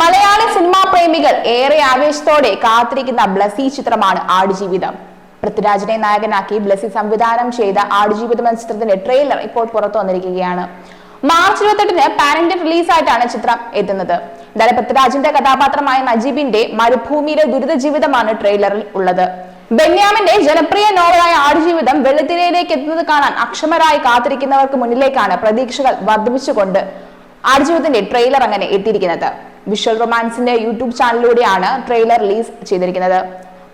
Malayali cinema പ്രേമികൾ ഏറെ ആവേശത്തോടെ കാത്തിരിക്കുന്ന ബ്ലസി ചിത്രമാണ് ആടുജീവിതം. പൃഥ്വിരാജിനെ നായകനാക്കി ബ്ലസി സംവിധാനം ചെയ്ത ആടുജീവിതം എന്ന ചിത്രത്തിന്റെ ട്രെയിലർ ഇപ്പോൾ പുറത്തു വന്നിരിക്കുകയാണ്. മാർച്ച് ഇരുപത്തെട്ടിന് ഇന്ത്യൻ റിലീസായിട്ടാണ് ചിത്രം എത്തുന്നത്. എന്തായാലും പൃഥ്വിരാജിന്റെ കഥാപാത്രമായ നജീബിന്റെ മരുഭൂമിയിലെ ദുരിത ജീവിതമാണ് ട്രെയിലറിൽ ഉള്ളത്. ബെന്യാമിന്റെ ജനപ്രിയ നോവലായ ആടുജീവിതം വെള്ളിത്തിരയിലേക്ക് എത്തുന്നത് കാണാൻ അക്ഷമരായി കാത്തിരിക്കുന്നവർക്ക് മുന്നിലേക്കാണ് പ്രതീക്ഷകൾ വർദ്ധിപ്പിച്ചുകൊണ്ട് ആടുജീവിതത്തിന്റെ ട്രെയിലർ അങ്ങനെ എത്തിയിരിക്കുന്നത്. വിഷ്വൽ റൊമാൻസിന്റെ യൂട്യൂബ് ചാനലിലൂടെയാണ് ട്രെയിലർ റിലീസ് ചെയ്തിരിക്കുന്നത്.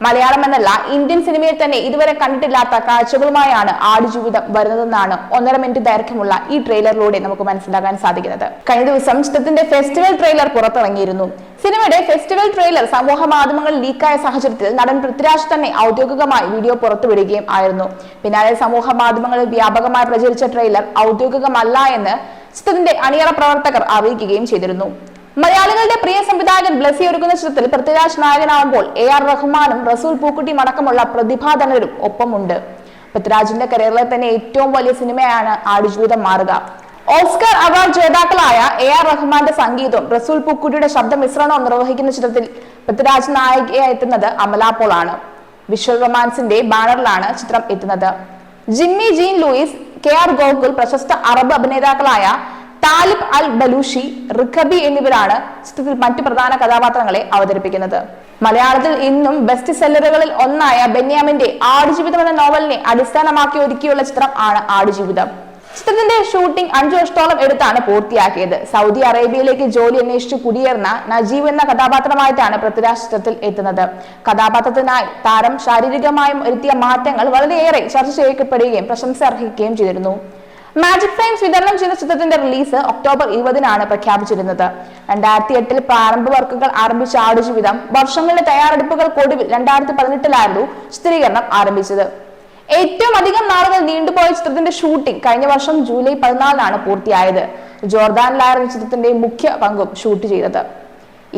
മലയാളം എന്നല്ല ഇന്ത്യൻ സിനിമയിൽ തന്നെ ഇതുവരെ കണ്ടിട്ടില്ലാത്ത കാഴ്ചകളുമായാണ് ആടുജീവിതം വരുന്നതെന്നാണ് ഒന്നര മിനിറ്റ് ദൈർഘ്യമുള്ള ഈ ട്രെയിലറിലൂടെ നമുക്ക് മനസ്സിലാക്കാൻ സാധിക്കുന്നത്. കഴിഞ്ഞ ദിവസം ചിത്രത്തിന്റെ ഫെസ്റ്റിവൽ ട്രെയിലർ പുറത്തിറങ്ങിയിരുന്നു. സിനിമയുടെ ഫെസ്റ്റിവൽ ട്രെയിലർ സമൂഹ മാധ്യമങ്ങളിൽ ലീക്കായ സാഹചര്യത്തിൽ നടൻ പൃഥ്വിരാജ് തന്നെ ഔദ്യോഗികമായി വീഡിയോ പുറത്തുവിടുകയും ആയിരുന്നു. പിന്നാലെ സമൂഹ മാധ്യമങ്ങളിൽ വ്യാപകമായി പ്രചരിച്ച ട്രെയിലർ ഔദ്യോഗികമല്ല എന്ന് ചിത്രത്തിന്റെ അണിയറ പ്രവർത്തകർ അറിയിക്കുകയും ചെയ്തിരുന്നു. മലയാളികളുടെ പ്രിയ സംവിധായകൻ ബ്ലസി ഒരുക്കുന്ന ചിത്രത്തിൽ പൃഥ്വിരാജ് നായകനാവുമ്പോൾ എ ആർ റഹ്മാനും റസൂൽ പൂക്കുട്ടിയും അടക്കമുള്ള പ്രതിഭാധനരും ഒപ്പമുണ്ട്. പൃഥ്വിരാജിന്റെ കരിയറിലെ തന്നെ ഏറ്റവും വലിയ സിനിമയാണ് ആടുജീവിതം മാറുക. ഓസ്കർ അവാർഡ് ജേതാക്കളായ എ ആർ റഹ്മാന്റെ സംഗീതവും റസൂൽ പൂക്കുട്ടിയുടെ ശബ്ദ മിശ്രണവും നിർവഹിക്കുന്ന ചിത്രത്തിൽ പൃഥ്വിരാജ് നായികയായി എത്തുന്നത് അമല പോൾ ആണ് വിഷ്വൽ റൊമാൻസിന്റെ ബാനറിലാണ് ചിത്രം എത്തുന്നത്. Jimmy Jean Louis K R Gokul പ്രശസ്ത അറബ് അഭിനേതാക്കളായ താലിബ് അൽ ബലൂഷി റിഖബി എന്നിവരാണ് ചിത്രത്തിൽ മറ്റു പ്രധാന കഥാപാത്രങ്ങളെ അവതരിപ്പിക്കുന്നത്. മലയാളത്തിൽ ഇന്നും ബെസ്റ്റ് സെല്ലറുകളിൽ ഒന്നായ ബെന്യാമിന്റെ ആടുജീവിതം എന്ന നോവലിനെ അടിസ്ഥാനമാക്കി ഒരുക്കിയുള്ള ചിത്രം ആണ് ആടുജീവിതം. ചിത്രത്തിന്റെ ഷൂട്ടിംഗ് അഞ്ചു വർഷത്തോളം എടുത്താണ് പൂർത്തിയാക്കിയത്. സൗദി അറേബ്യയിലേക്ക് ജോലി അന്വേഷിച്ച് കുടിയേറുന്ന നജീബ് എന്ന കഥാപാത്രമായിട്ടാണ് പൃഥ്വിരാജ് ചിത്രത്തിൽ എത്തുന്നത്. കഥാപാത്രത്തിനായി താരം ശാരീരികമായും വരുത്തിയ മാറ്റങ്ങൾ വളരെയേറെ ചർച്ച ചെയ്യപ്പെടുകയും പ്രശംസ അർഹിക്കുകയും ചെയ്തിരുന്നു. മാജിക് ഫ്രെയിംസ് വിതരണം ചെയ്ത ചിത്രത്തിന്റെ റിലീസ് ഒക്ടോബർ ഇരുപതിനാണ് പ്രഖ്യാപിച്ചിരുന്നത്. രണ്ടായിരത്തി എട്ടിൽ പ്രാരംഭ വർക്കുകൾ ആരംഭിച്ച ആടുജീവിതം വർഷങ്ങളുടെ തയ്യാറെടുപ്പുകൾക്കൊടുവിൽ രണ്ടായിരത്തി പതിനെട്ടിലായിരുന്നു ചിത്രീകരണം ആരംഭിച്ചത്. ഏറ്റവും അധികം നാളുകൾ നീണ്ടുപോയ ചിത്രത്തിന്റെ ഷൂട്ടിംഗ് കഴിഞ്ഞ വർഷം ജൂലൈ പതിനാലിനാണ് പൂർത്തിയായത്. ജോർദാനിലായിരുന്നു ചിത്രത്തിന്റെ മുഖ്യ പങ്കും ഷൂട്ട് ചെയ്തത്.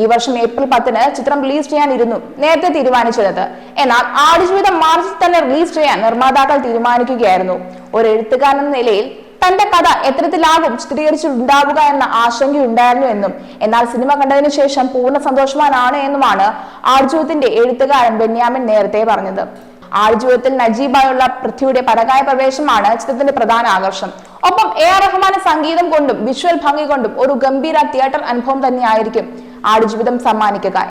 ഈ വർഷം ഏപ്രിൽ പത്തിന് ചിത്രം റിലീസ് ചെയ്യാനിരുന്നു നേരത്തെ തീരുമാനിച്ചിരുന്നത്. എന്നാൽ ആടുജീവിതം മാർച്ചിൽ തന്നെ റിലീസ് ചെയ്യാൻ നിർമ്മാതാക്കൾ തീരുമാനിക്കുകയായിരുന്നു. ഒരു എഴുത്തുകാരൻ നിലയിൽ തന്റെ കഥ എത്തരത്തിലാകും ചിത്രീകരിച്ചിട്ടുണ്ടാവുക എന്ന ആശങ്കയുണ്ടായിരുന്നു എന്നും. എന്നാൽ സിനിമ കണ്ടതിനു ശേഷം പൂർണ സന്തോഷവാനാണ് എന്നുമാണ് ആർജുവത്തിന്റെ എഴുത്തുകാരൻ ബെന്യാമിൻ നേരത്തെ പറഞ്ഞത്. ആർജുവത്തിൽ നജീബായുള്ള പൃഥ്വിയുടെ പരകായ പ്രവേശമാണ് ചിത്രത്തിന്റെ പ്രധാന ആകർഷണം. ഒപ്പം എ ആർ റഹ്മാന്റെ സംഗീതം കൊണ്ടും വിഷ്വൽ ഭംഗി കൊണ്ടും ഒരു ഗംഭീര തിയേറ്റർ അനുഭവം തന്നെയായിരിക്കും ആടുജീവിതം സമ്മാനിക്കുക.